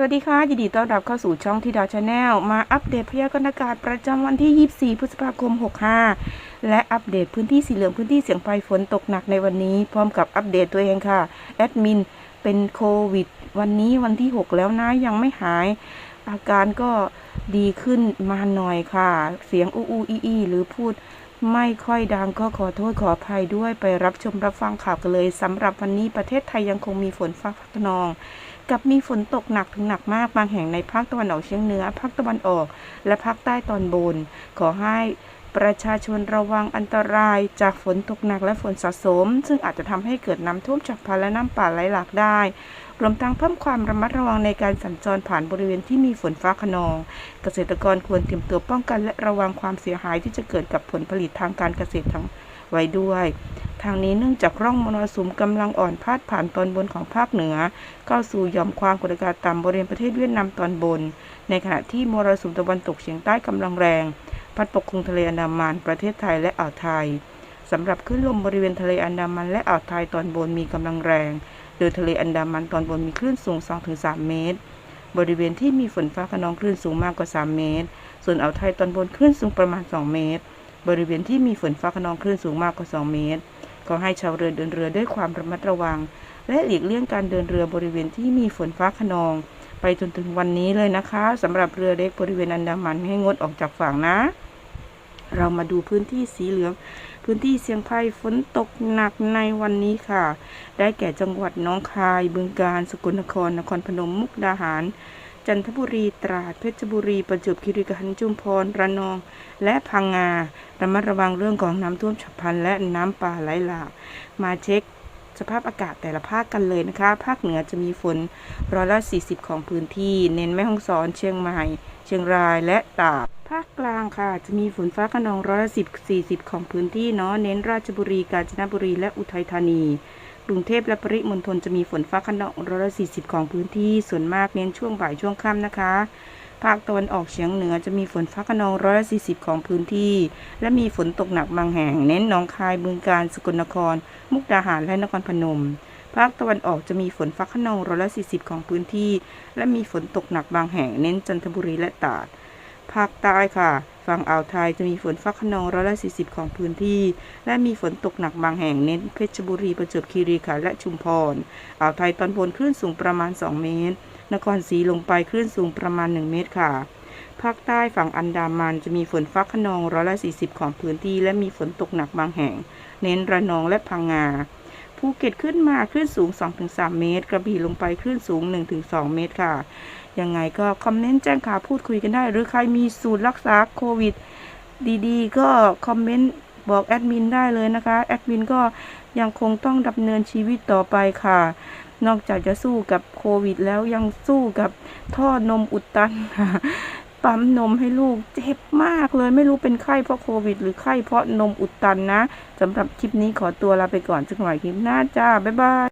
สวัสดีค่ะ ยินดีต้อนรับเข้าสู่ช่องที่ดาวชาแนลมาอัปเดตพยากรณ์อากาศประจำวันที่ 24 พฤษภาคม 65 และอัปเดตพื้นที่สีเหลืองพื้นที่เสี่ยงภัยฝนตกหนักในวันนี้ พร้อมกับอัปเดตตัวเองค่ะ แอดมินเป็นโควิด วันนี้วันที่ 6 แล้วนะ ยังไม่หาย อาการก็ดีขึ้นมาหน่อยค่ะ เสียงอู้อู้อีอีหรือพูด ไม่ค่อยดังก็ขอโทษขออภัยด้วยไปรับชมรับฟังข่าวกันเลยสำหรับวันนี้ประเทศไทยยังคงมีฝนฟ้าขนอง กับมีฝนตกหนักถึงหนักมากบางแห่งในภาคตะวันออกเฉียงเหนือภาคตะวันออก และภาคใต้ตอนบน ขอให้ ประชาชนระวังอันตรายจากฝนตกหนักและฝนสะสม ซึ่งอาจจะทำให้เกิดน้ำท่วมฉับพลันและน้ำป่าไหลหลากได้ รวมทั้งเพิ่มความระมัดระวังในการสัญจรผ่านบริเวณที่มีฝนฟ้าขนอง เกษตรกรควรเตรียมตัวป้องกันและระวังความเสียหายที่จะเกิดกับผลผลิตทางการเกษตรทั้งไว้ด้วย ทางนี้เนื่องจากร่องมรสุมกำลังอ่อนพาดผ่านตอนบนของภาคเหนือ เข้าสู่ย่อมความกดอากาศต่ำบริเวณประเทศเวียดนามตอนบน ในขณะที่มรสุมตะวันตกเฉียงใต้กำลังแรง พัดปกคลุมทะเลอันดามัน ประเทศไทยและอ่าวไทยสำหรับคลื่นลมบริเวณทะเลอันดามันและอ่าวไทยตอนบนมีกำลังแรง โดยทะเลอันดามันตอนบนมีคลื่นสูง 2-3 เมตร บริเวณที่มีฝนฟ้าขนองคลื่นสูงมากกว่า 3 เมตร ส่วนอ่าวไทยตอนบนคลื่นสูงประมาณ 2 เมตร บริเวณที่มีฝนฟ้าขนองคลื่นสูงมากกว่า 2 เมตร ขอให้ชาวเรือเดินเรือด้วยความระมัดระวัง และหลีกเลี่ยงการเดินเรือบริเวณที่มีฝนฟ้าขนอง ไปจนถึงวันนี้เลยนะคะสำหรับเรือเล็กบริเวณอันดามันให้งดออกจากฝั่งนะ เรามาดูพื้นที่สีเหลือง พื้นที่เสี่ยงภัยฝนตกหนักในวันนี้ค่ะ ได้แก่จังหวัดน้องคายบึงกาฬสกลนครนครพนมมุกดาหาร จันทบุรีตราดเพชรบุรี ประจวบคีรีขันธ์จุมพรระนอง และพังงาระมัดระวังเรื่องของน้ำท่วมฉับพลันและน้ำป่าไหลหลากมาเช็ค สภาพอากาศแต่ละภาคกันเลยนะคะ ภาคเหนือจะมีฝนร้อยละ 40 ของพื้นที่ เน้นแม่ฮ่องสอน เชียงใหม่ เชียงรายและตากภาคกลางค่ะ จะมีฝนฟ้าขนองร้อยละสิบสี่สิบของพื้นที่เนาะเน้นราชบุรีกาญจนบุรีและอุทัยธานีกรุงเทพและปริมณฑลจะมีฝนฟ้าขนองร้อยละสี่สิบของพื้นที่ส่วนมากเน้นช่วงบ่ายช่วงค่ำนะคะ ภาคตะวันออกเฉียงเหนือจะมีฝนฟ้าขนองร้อยละสี่สิบของพื้นที่ และมีฝนตกหนักบางแห่ง เน้นหนองคายบึงกาฬสกลนคร มุกดาหารและนครพนม ภาคตะวันออกจะมีฝนฟ้าขนองร้อยละสี่สิบของพื้นที่ และมีฝนตกหนักบางแห่ง เน้นจันทบุรีและตราด ภาคใต้ค่ะ ฝั่งอ่าวไทยจะมีฝนฟ้าขนองร้อยละสี่สิบของพื้นที่ และมีฝนตกหนักบางแห่ง เน้นเพชรบุรีประจวบคีรีขันธ์และชุมพร อ่าวไทยตอนบนคลื่นสูงประมาณ 2 เมตร นครศรีลงไปคลื่นสูงประมาณ 1 เมตรค่ะ ภาคใต้ฝั่งอันดามันจะมีฝนฟ้าขนองร้อยละ40 ของพื้นที่ และมีฝนตกหนักบางแห่ง เน้นระนองและพังงาภูเก็ตขึ้นมาคลื่นสูง 2-3 เมตร กระบี่ลงไปคลื่นสูง 1-2 เมตรค่ะ ยังไงก็คอมเมนต์แจ้งข่าวพูดคุยกันได้ หรือใครมีสูตรรักษาโควิด ดีๆ ก็คอมเมนต์บอกแอดมินได้เลยนะคะ แอดมินก็ ยังคงต้องดำเนินชีวิตต่อไปค่ะ นอกจากจะสู้กับโควิด แล้วยังสู้กับท่อนมอุดตันค่ะปั๊มนมให้ลูกเจ็บมากเลยไม่รู้เป็นไข้เพราะโควิด หรือไข้เพราะนมอุดตันนะสำหรับคลิปนี้ขอตัวลาไปก่อนสักหน่อยคลิปหน้าจ้า บ๊ายบาย